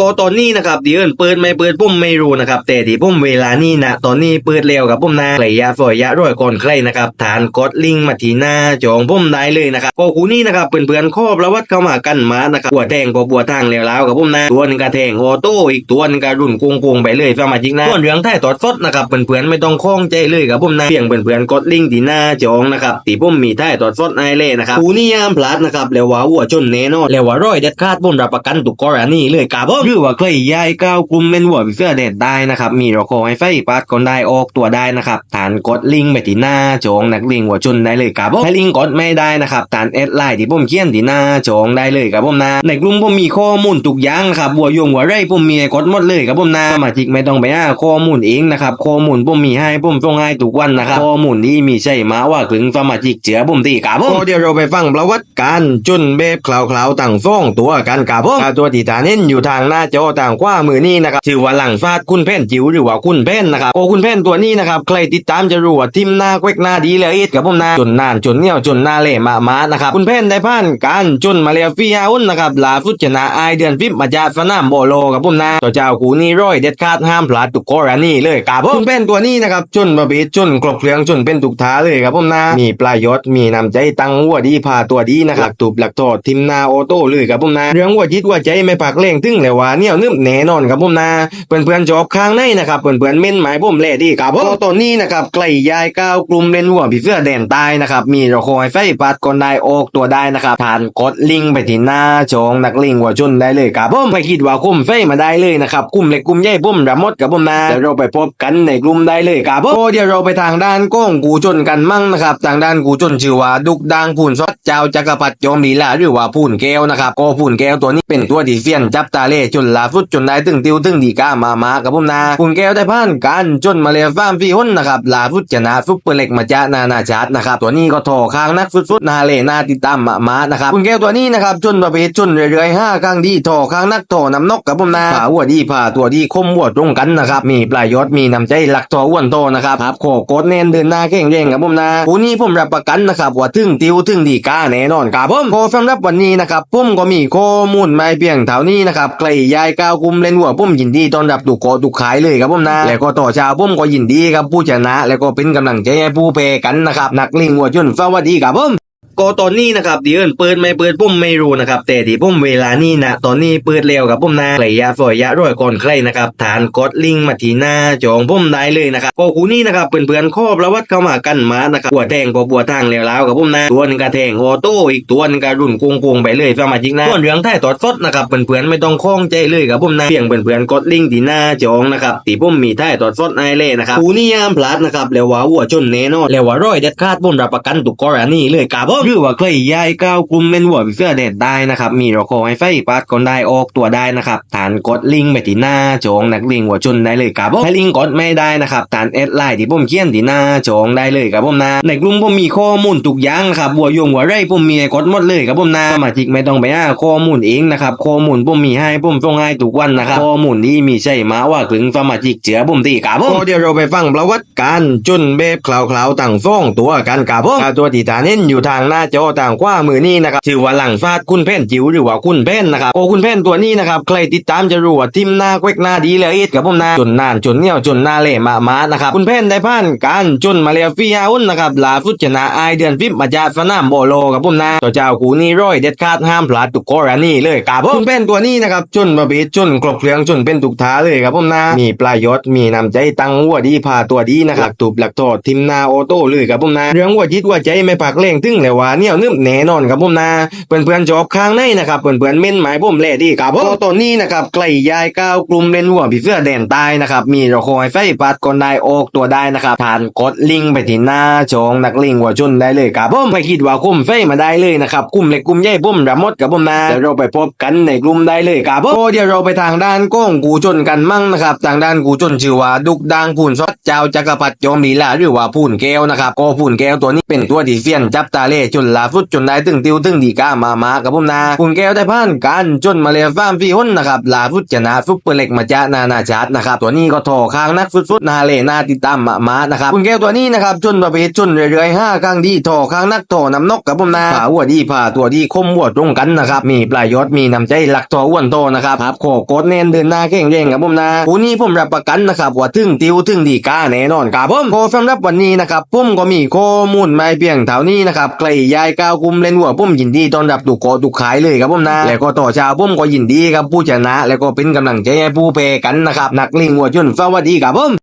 ก็ตอนนี้นะครับเดี๋ยวเอิ้นเปิดไม่เปิดผมไม่รู้นะครับแต่ที่ผมเวลานี้นะตอนนี้เปิดแล้วกับผมนะใครอยาฝอยยาร้อยก่อนใครนะครับฐานกดลิงก์มาทีหน้าจองผมได้เลยนะครับก็คูนี้นะครับเพื่อนๆข้อประวัติเข้ามากันมานะครับบัวแทงก็บัวทางแล้วแล้วกับผมนะตัวหนึงกระแทงออโต้อีกตัวหนึงกระรุ่นโกงๆไปเลยสมาชิกนะส่วนเรื่องท้ายตอดสดนะครับเพื่อนๆไม่ต้องคล้องใจเลยกับผมนะเพียงเพื่อนๆกดลิงก์ทีหน้าจองนะครับที่มมีท้ายตอดสดให้เลยนะครับคูนี้ยามพลาดนะครับแล้วว่าหัวชนแน่นอนแล้วว่าร้อยเด็ดขาดผมรับประกันทุกกรณีเลยครับผมรือว่าใครย้ายก้าวกลุ่มเป็นหัวเสื้อแดดได้นะครับมีรอคอยไฟปัดก่อนได้ออกตัวได้นะครับฐานกดลิงก์ไปที่หน้าจองนักลิงก์หัวชนได้เลยครับผมถ้าลิงก์กดไม่ได้นะครับฐานแอดไลน์ที่ผมเขียนที่หน้าจองได้เลยครับผมนะในกลุ่มผมมีข้อมูลทุกอย่างครับหัวยงหัวไรผมมีให้กดหมดเลยครับผมนะสมาชิกไม่ต้องไปหาข้อมูลเองนะครับข้อมูลผมมีให้ผมส่งให้ทุกวันนะครับข้อมูลนี้มีใช่มาว่าถึงสมาชิกเจือผมตีครับผมเดี๋ยวเราไปฟังประวัติการจนแบบคลาวๆต่างฟ้องตัวกันครับผมตัวที่ฐานเน้นอยู่ทางหน้าจอต่างขวามือนี้นะครับชื่อว่าหลังฟาดคุณเพ่นจิ๋วหรือว่าคุณเพ่นนะครับโอ้คุณเพ่นตัวนี้นะครับใครติดตามจะรู้ว่าทิมหน้าเควกหน้าดีเลยกับผมนะจนนานจนเนียวจนหน้าเละมามานะครับคุณเพ่นได้ผ่านการจนมาเลฟียอุ่นนะครับลาฟุตชนะไอเดือนฟิบมาจากสนามโบโลกับผมนะตัวเจ้ากูนี่ร้อยเด็ดขาดห้ามพลาดตุกกรณีเลยครับผมคุณเพ่นตัวนี้นะครับจนบะบีจนครบเครื่องจนเป็นตุกท้าเลยครับผมนะมีปลายศมีนำใจตั้งหัวดีพาตัวดีนะครับหลักตูบหลักโทษทิมหนาโอโต้เลยครับผมนะเรื่องหัวจิตหัวใจไม่ปักเล่งตึงเลยว่าเนี่ยนึบแน่นอนครับผมนะเพื่อนเพื่อนๆจอบข้างในนะครับเพื่อนเพื่อนๆเม่นหมายผมแหล่ดีครับผมตอนนี้นะครับใกล้ยายก้าวกลุ่มเล่นหัวผีเสื้อแดนใต้นะครับมีเรอคอยไฟปัดก่อนได้ออกตัวได้นะครับผ่านกดลิงไปที่หน้าจองนักลิงหัวชนได้เลยครับผมไม่คิดว่าคุ้มไฟมาได้เลยนะครับกลุ่มเล็กกลุ่มใหญ่ผมระมดกับผมนะเดี๋ยวเราไปพบกันในกลุ่มได้เลยครับผมเดี๋ยวเราไปทางด้านก้องกูชนกันมั่งนะครับทางด้านกูชนชื่อว่าดุกดังพูนซอดเจ้าจักรพรรดิจอมลีลาหรือว่าพูนแก้วนะครับก็พูนแก้วตัวนี้เป็นตัวที่เฟี้ยนจับตาเล่จนลาฟุดจนได้ตึงติวตึงดีก้ามามากับผมนะพูนแก้วได้ผ่านการจนมาเลฟ้ามฟีหุ่นนะครับลาฟุดชนะฟุกเปอร์เล็กมาจ้านานาชาตินะครับตัวนี้ก็ทอข้างนักฟุดๆนาเล่นาติดตามมามานะครับพูนแก้วตัวนี้นะครับจนประเภทจนเรื่อยๆห้าครั้งดีทอข้างนักทอนำนกกับผมนะผ่าหัวดีผ่าตัวดีคมหัวตรงกันนะครับมีปลายยศมีน้ำใจหลักทออ้วนโตนะครับครับโคโกดเน้นเดินหน้าเข่งเร่งกับผมนะผู้นี้ผมรับประกันนะครับว่าถึงติวถึงดีก้าแน่นอนครับผมขอสำหรับวันนี้นะครับผมก็มีข้อมูลมาเพียงเท่านี้นะครับใครยายก้าวกุมเล่นหัวผมยินดีต้อนรับทุกโกทุกขายเลยครับผมนะ แล้วก็ต่อชาวผมก็ยินดีครับผู้ชนะ แล้วก็เป็นกำลังใจให้ผู้แพ้กันนะครับนักลิงหัวจนสวัสดีครับผม ก็ตอนนี้นะครับเดี๋ยวเอิ้นเปิดไม่เปิดผมไม่รู้นะครับแต่ที่ผมเวลานี้นะตอนนี้เปิดแล้วกับผมนะใครอยาฝอยยาร้อยก่อนใครนะครับฐานกดลิงก์มาที่หน้าจองผมได้เลยนะครับก็คูนี้นะครับเพื่อนๆข้อประวัติเข้ามากันมานะครับบัวแทงก็บัวทางแล้วแล้วกับผมนะตัวนึงกระแทงออโต้อีกตัวนึงกระรุ่นโกงๆไปเลยสมาชิกนะส่วนเรื่องท้ายตอดสดนะครับเพื่อนๆไม่ต้องคล้องใจเลยกับผมนะเพียงเพื่อนๆกดลิงก์ที่หน้าจองนะครับที่ผมมีท้ายตอดสดให้เลยนะครับคูนี้ยามพลาดนะครับแล้วว่าหัวชนแน่นอนแล้วว่าร้อยเด็ดขาดผมรับประกันทุกกรณีเลยครับผมรือว่าใครย้ายก้าวกลุ่มเป็นหัวเสื้อแดดได้นะครับมีรอคอยไฟปัดก่อนได้ออกตัวได้นะครับฐานกดลิงก์ไปที่หน้าจองนักลิงก์หัวชนได้เลยครับผมถ้าลิงก์กดไม่ได้นะครับฐานแอดไลน์ที่ผมเขียนที่หน้าจองได้เลยครับผมนะในกลุ่มผมมีข้อมูลทุกอย่างครับหัวยงหัวไรผมมีให้กดหมดเลยครับผมนะสมาชิกไม่ต้องไปหาข้อมูลเองนะครับข้อมูลผมมีให้ผมส่งให้ทุกวันนะครับข้อมูลนี้มีใช่มาว่าถึงสมาชิกเจือผมตีครับผมเดี๋ยวเราไปฟังประวัติการจนแบบคลาวๆต่างฟ้องตัวกันครับผมตัวที่ฐานเน้นอยู่ทางหน้าจอต่างขวามือนี้นะครับชื่อว่าหลังฟาดคุณเพ่นจิ๋วหรือว่าคุณเพ่นนะครับโอ้คุณเพ่นตัวนี้นะครับใครติดตามจะรู้ว่าทิมหน้าเควกหน้าดีเลยกับผมนะจนนานจนเนียวจนหน้าเละมามานะครับคุณเพ่นได้ผ่านการจนมาเลฟียอุ่นนะครับลาฟุตชนะไอเดือนฟิบมาจากสนามโบโลกับผมนะตัวเจ้ากูนี่ร้อยเด็ดขาดห้ามพลาดตุกกรณีเลยครับผมคุณเพ่นตัวนี้นะครับจนประเภทจนครบเครื่องจนเป็นตุกท้าเลยครับผมนะมีปลายศมีนำใจตั้งหัวดีพาตัวดีนะครับหลักตูบหลักโทษทิมหน้าโอโต้เลยครับผมนะเรื่องหัวจิตหัวใจไม่ปักเล่งตึงเลยว่าเนี่ยนึบแน่นอนครับผมนะเพื่อนเพื่อนๆจอบข้างในนะครับเพื่อนเพื่อนๆเม่นหมายผมแหล่ดีครับผมตอนนี้นะครับใกล้ยายก้าวกลุ่มเล่นหัวผีเสื้อแดนใต้นะครับมีเรอคอยไฟปัดก่อนได้ออกตัวได้นะครับผ่านกดลิงไปที่หน้าจองนักลิงหัวชนได้เลยครับผมไม่คิดว่าคุ้มไฟมาได้เลยนะครับกลุ่มเล็กกลุ่มใหญ่ผมระมดกับผมนะเดี๋ยวเราไปพบกันในกลุ่มได้เลยครับผมเดี๋ยวเราไปทางด้านก้องกูชนกันมั่งนะครับทางด้านกูชนชื่อว่าดุกดังพูนซอดเจ้าจักรพรรดิจอมลีลาหรือว่าพูนแก้วนะครับก็พูนแก้วตัวนี้เป็นตัวที่เฟี้ยนจับตาเล่จนลาฟุดจนได้ตึงติวตึงดีก้ามามากับผมนาคุณแก้วได้ผ่านการจนมาเลฟามฟีหุ่นนะครับลาฟุดชนะฟุกเปอร์เล็กมาจ้านานาชาตินะครับตัวนี้ก็ทอค้างนักฟุดๆนาเลนาติดตามมามานะครับคุณแก้วตัวนี้นะครับจนประเภทจนเรื่อยๆห้าครั้งดีทอค้างนักทอนำนกกับผมนาผ่าหัวดีผ่าตัวดีคมหัวตรงกันนะครับมีปลายยศมีน้ำใจหลักทออ้วนโตนะครับครับโคโกดเน้นเดินหน้าเข่งเร่งกับผมนาผู้นี้ผมรับประกันนะครับว่าถึงติวถึงดีก้าแน่นอนครับผมโคสำหรับวันนี้นะครับผมก็มีข้อมูลมาเพียงเท่านี้นะครับใครยายก้าวคุมเล่นหัวผมยินดีต้อนรับทุกโกทุกขายเลยครับผมนะ แล้วก็ต่อชาวผมก็ยินดีครับผู้ชนะ แล้วก็เป็นกำลังใจให้ผู้แพ้กันนะครับนักลิงหัวจนสวัสดีครับผม